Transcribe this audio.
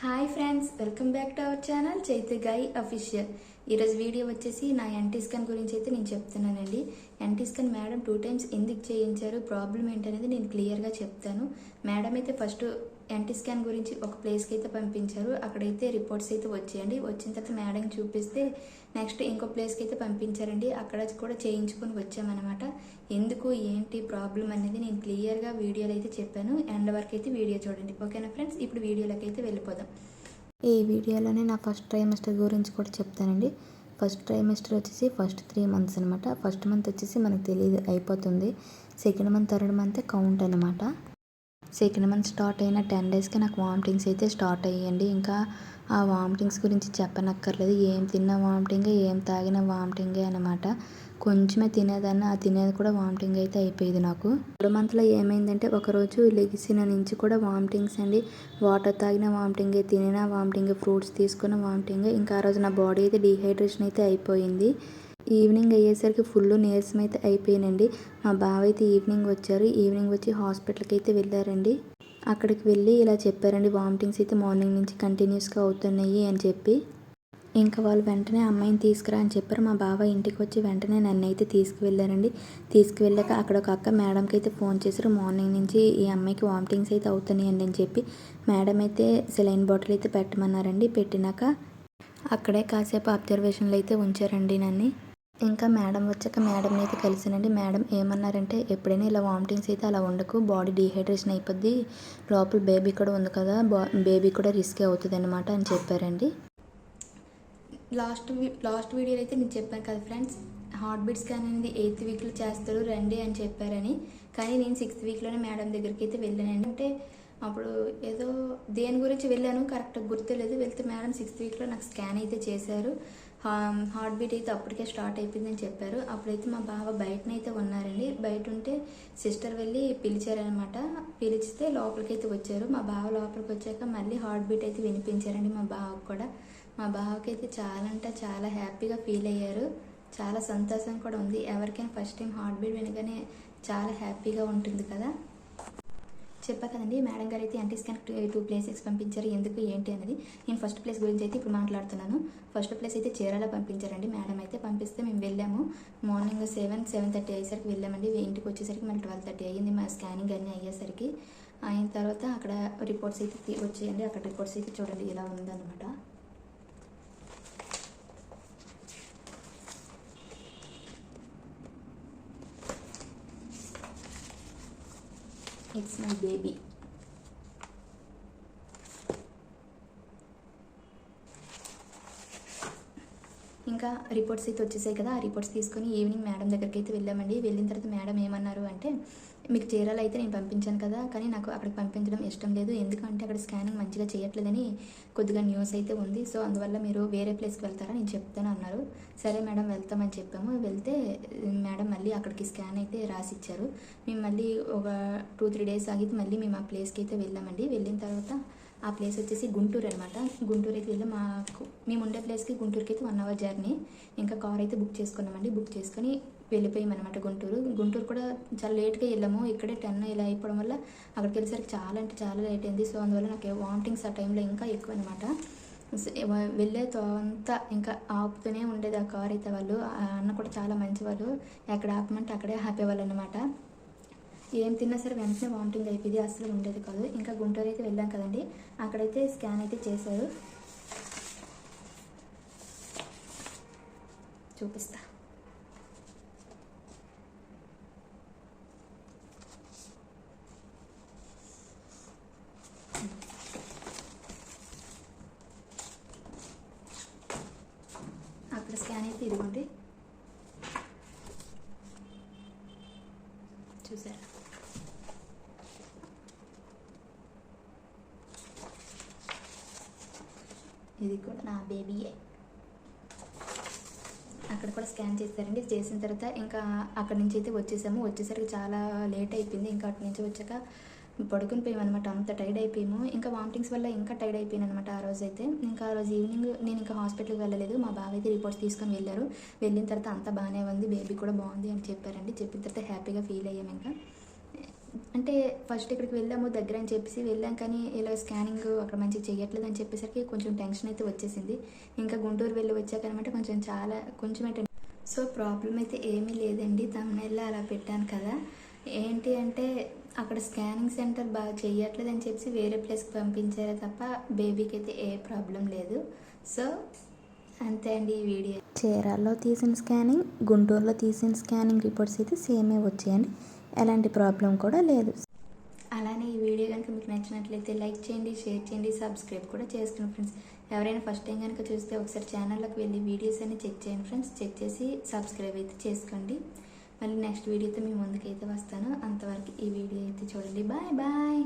Hi friends welcome back to our channel Chaitu guy official ఈరోజు video వచ్చేసి నా NT scan గురించి అయితే నేను చెప్తున్నానండి. NT scan madam two times ఎందుకు చేయించారు ప్రాబ్లం ఏంటనేది నేను క్లియర్గా చెప్తాను. మేడం అయితే ఫస్ట్ ఎన్టీ స్కాన్ గురించి ఒక ప్లేస్కి అయితే పంపించారు. అక్కడైతే రిపోర్ట్స్ అయితే వచ్చాయండి. వచ్చిన తర్వాత మేడం చూపిస్తే నెక్స్ట్ ఇంకో ప్లేస్కి అయితే పంపించారండి. అక్కడ కూడా చేయించుకొని వచ్చామన్నమాట. ఎందుకు ఏంటి ప్రాబ్లం అనేది నేను క్లియర్గా వీడియోలో అయితే చెప్పాను. ఎండ్ వరకు అయితే వీడియో చూడండి. ఓకేనా ఫ్రెండ్స్? ఇప్పుడు వీడియోలోకి అయితే వెళ్ళిపోదాం. ఈ వీడియోలోనే నా ఫస్ట్ ట్రైమిస్టర్ గురించి కూడా చెప్తానండి. ఫస్ట్ ట్రైమిస్టర్ వచ్చేసి ఫస్ట్ త్రీ మంత్స్ అనమాట ఫస్ట్ మంత్ వచ్చేసి మనకు తెలియదు అయిపోతుంది. Second month third month count అనమాట సెకండ్ మంత్ స్టార్ట్ అయిన టెన్ డేస్కి నాకు వామిటింగ్స్ అయితే స్టార్ట్ అయ్యండి. ఇంకా ఆ వామిటింగ్స్ గురించి చెప్పనక్కర్లేదు. ఏం తిన్నా వామిటింగే ఏం తాగినా వామిటింగే అనమాట కొంచెమే తినేదాన్ని ఆ తినేది కూడా వామిటింగ్ అయితే అయిపోయేది నాకు. మూడు మంత్లో ఏమైందంటే ఒకరోజు లెగిసిన నుంచి కూడా వామిటింగ్స్ అండి. వాటర్ తాగిన వామిటింగే తినిన వామిటింగ్ ఫ్రూట్స్ తీసుకున్న వామిటింగ్ ఇంకా ఆ రోజు నా బాడీ అయితే డీహైడ్రేషన్ అయితే అయిపోయింది. ఈవినింగ్ అయ్యేసరికి ఫుల్ నీరసం అయితే అయిపోయానండి. మా బావ అయితే ఈవినింగ్ వచ్చారు. ఈవినింగ్ వచ్చి హాస్పిటల్కి అయితే వెళ్ళారండి. అక్కడికి వెళ్ళి ఇలా చెప్పారండి వామిటింగ్స్ అయితే మార్నింగ్ నుంచి కంటిన్యూస్గా అవుతున్నాయి అని చెప్పి. ఇంకా వాళ్ళు వెంటనే అమ్మాయిని తీసుకురా అని చెప్పారు. మా బావ ఇంటికి వచ్చి వెంటనే నన్ను అయితే తీసుకువెళ్ళారండి. తీసుకువెళ్ళాక అక్కడ ఒక అక్క మేడంకి అయితే ఫోన్ చేశారు. మార్నింగ్ నుంచి ఈ అమ్మాయికి వామిటింగ్స్ అయితే అవుతున్నాయండి అని చెప్పి మేడం అయితే సెలైన్ బాటిల్ అయితే పెట్టమన్నారండి. పెట్టినాక అక్కడే కాసేపు అబ్జర్వేషన్లు అయితే ఉంచారండి నన్ను. ఇంకా మేడం వచ్చాక మేడంని అయితే కలిసానండి మేడం ఏమన్నారంటే ఎప్పుడైనా ఇలా వామిటింగ్స్ అయితే అలా ఉండకు. బాడీ డీహైడ్రేషన్ అయిపోద్ది. లోపల బేబీ కూడా ఉంది కదా. బా బేబీ కూడా రిస్క్ అవుతుంది అనమాట అని చెప్పారండి. లాస్ట్ లాస్ట్ వీడియోలో అయితే నేను చెప్పాను కదా ఫ్రెండ్స్. హార్ట్ బీట్ స్కాన్ అనేది ఎయిత్ వీక్లో చేస్తారు రండి అని చెప్పారని. కానీ నేను సిక్స్త్ వీక్లోనే మేడం దగ్గరికి అయితే వెళ్ళాను అంటే అప్పుడు ఏదో దేని గురించి వెళ్ళాను కరెక్ట్గా గుర్తులేదు. వెళ్తే మేడం సిక్స్త్ వీక్లో నాకు స్కాన్ అయితే చేశారు. హార్ట్ బీట్ అయితే అప్పటికే స్టార్ట్ అయిపోయిందని చెప్పారు. అప్పుడైతే మా బావ బయటనైతే ఉన్నారండి. బయట ఉంటే సిస్టర్ వెళ్ళి పిలిచారనమాట. పిలిచితే లోపలికి అయితే వచ్చారు. మా బావ లోపలికి వచ్చాక మళ్ళీ హార్ట్ బీట్ అయితే వినిపించారండి మా బావకు కూడా. మా బావకి అయితే చాలా అంటే చాలా హ్యాపీగా ఫీల్ అయ్యారు. చాలా సంతోషం కూడా ఉంది. ఎవరికైనా ఫస్ట్ టైం హార్ట్ బీట్ వినగానే చాలా హ్యాపీగా ఉంటుంది కదా. చెప్పా కదండి మేడం గారు అయితే ఎంటీ స్కాన్ టూ ప్లేసెస్ పంపించారు. ఎందుకు ఏంటి అనేది నేను ఫస్ట్ ప్లేస్ గురించి అయితే ఇప్పుడు మాట్లాడుతున్నాను. ఫస్ట్ ప్లేస్ అయితే చీరాల పంపించారండి. మేడం అయితే పంపిస్తే మేము వెళ్ళాము. మార్నింగ్ సెవెన్ సెవెన్ థర్టీ అయ్యేసరికి వెళ్ళామండి. ఇంటికి వచ్చేసరికి మళ్ళీ ట్వెల్వ్ థర్టీ అయ్యింది మా స్కానింగ్ అన్నీ అయ్యేసరికి. అయిన తర్వాత అక్కడ రిపోర్ట్స్ అయితే వచ్చేయండి. అక్కడ రిపోర్ట్స్ అయితే చూడండి ఇలా ఉందన్నమాట. ఇట్స్ మై బేబీ ఇంకా రిపోర్ట్స్ అయితే వచ్చేసాయి కదా. ఆ రిపోర్ట్స్ తీసుకొని ఈవినింగ్ మేడం దగ్గరికి అయితే వెళ్ళామండి. వెళ్ళిన తర్వాత మేడం ఏమన్నారు అంటే మీకు చీరలు అయితే నేను పంపించాను కదా కానీ నాకు అక్కడికి పంపించడం ఇష్టం లేదు. ఎందుకంటే అక్కడ స్కానింగ్ మంచిగా చేయట్లేదని కొద్దిగా న్యూస్ అయితే ఉంది. సో అందువల్ల మీరు వేరే ప్లేస్కి వెళ్తారా? నేను చెప్తాను అన్నారు. సరే మేడం వెళ్తామని చెప్పాము. వెళ్తే మేడం మళ్ళీ అక్కడికి స్కాన్ అయితే రాసి ఇచ్చారు మేము మళ్ళీ ఒక టూ త్రీ డేస్ ఆగి మళ్ళీ మేము ఆ ప్లేస్కి అయితే వెళ్ళామండి. వెళ్ళిన తర్వాత ఆ ప్లేస్ వచ్చేసి గుంటూరు అనమాట గుంటూరు అయితే వెళ్ళి మాకు మేము ఉండే ప్లేస్కి గుంటూరుకి అయితే వన్ అవర్ జర్నీ ఇంకా కార్ అయితే బుక్ చేసుకున్నామండి. బుక్ చేసుకొని వెళ్ళిపోయామన్నమాట గుంటూరు. గుంటూరు కూడా చాలా లేట్గా వెళ్ళాము. ఇక్కడే టెన్ ఇలా అయిపోవడం వల్ల అక్కడికి వెళ్ళేసరికి చాలా అంటే చాలా లేట్ అయింది. సో అందువల్ల నాకు వామిటింగ్స్ ఆ టైంలో ఇంకా ఎక్కువ అనమాట వెళ్ళే అంతా ఇంకా ఆపుతూనే ఉండేది ఆ కార్ అయితే వాళ్ళు. ఆ అన్న కూడా చాలా మంచివాళ్ళు. ఎక్కడ ఆపమంటే అక్కడే ఆపేవాళ్ళు అనమాట ఏం తిన్నా సరే వెంటనే వామిటింగ్ అయిపోయింది అసలు ఉండేది కాదు. ఇంకా గుంటూరు అయితే వెళ్ళాం కదండి. అక్కడైతే స్కాన్ అయితే చేశారు. చూపిస్తా. అక్కడ స్కాన్ అయితే ఇదిగోండి. చూసారా? ఇది కూడా నా బేబీయే అక్కడ కూడా స్కాన్ చేస్తారండి చేసిన తర్వాత ఇంకా అక్కడి నుంచి అయితే వచ్చేసాము. వచ్చేసరికి చాలా లేట్ అయిపోయింది. ఇంకా అటు నుంచి వచ్చాక పడుకుని పోయామన్నమాట అంత టైర్డ్ అయిపోయాము. ఇంకా వామిటింగ్స్ వల్ల ఇంకా టైర్డ్ అయిపోయాను అనమాట ఆ రోజు అయితే. ఇంకా ఆ రోజు ఈవినింగ్ నేను ఇంకా హాస్పిటల్కి వెళ్ళలేదు. మా బావ అయితే రిపోర్ట్స్ తీసుకొని వెళ్ళారు. వెళ్ళిన తర్వాత అంతా బాగానే ఉంది. బేబీ కూడా బాగుంది అని చెప్పారండి. చెప్పిన తర్వాత హ్యాపీగా ఫీల్ అయ్యాము ఇంకా. అంటే ఫస్ట్ ఇక్కడికి వెళ్ళాము దగ్గర అని చెప్పేసి వెళ్ళాం కానీ ఇలా స్కానింగ్ అక్కడ మంచిగా చేయట్లేదు అని చెప్పేసరికి కొంచెం టెన్షన్ అయితే వచ్చేసింది. ఇంకా గుంటూరు వెళ్ళి వచ్చాక అనమాట కొంచెం చాలా కొంచెం ఏంటంటే సో ప్రాబ్లం అయితే ఏమీ లేదండి తమిళ అలా పెట్టాను కదా. ఏంటి అంటే అక్కడ స్కానింగ్ సెంటర్ బాగా చేయట్లేదు అని చెప్పి వేరే ప్లేస్కి పంపించారే తప్ప బేబీకి అయితే ఏ ప్రాబ్లం లేదు. సో అంతే అండి ఈ వీడియో. చీరాల్లో తీసిన స్కానింగ్ గుంటూరులో తీసిన స్కానింగ్ రిపోర్ట్స్ అయితే సేమే వచ్చాయండి. ఎలాంటి ప్రాబ్లం కూడా లేదు. అలానే ఈ వీడియో కనుక మీకు నచ్చినట్లయితే లైక్ చేయండి షేర్ చేయండి సబ్స్క్రైబ్ కూడా చేసుకోండి ఫ్రెండ్స్. ఎవరైనా ఫస్ట్ టైం కనుక చూస్తే ఒకసారి ఛానల్లోకి వెళ్ళి వీడియోస్ అన్ని చెక్ చేయండి ఫ్రెండ్స్. చెక్ చేసి సబ్స్క్రైబ్ అయితే చేసుకోండి. మళ్ళీ నెక్స్ట్ వీడియోతో మీ ముందుకైతే వస్తాను. అంతవరకు ఈ వీడియో అయితే చూడండి. Bye bye.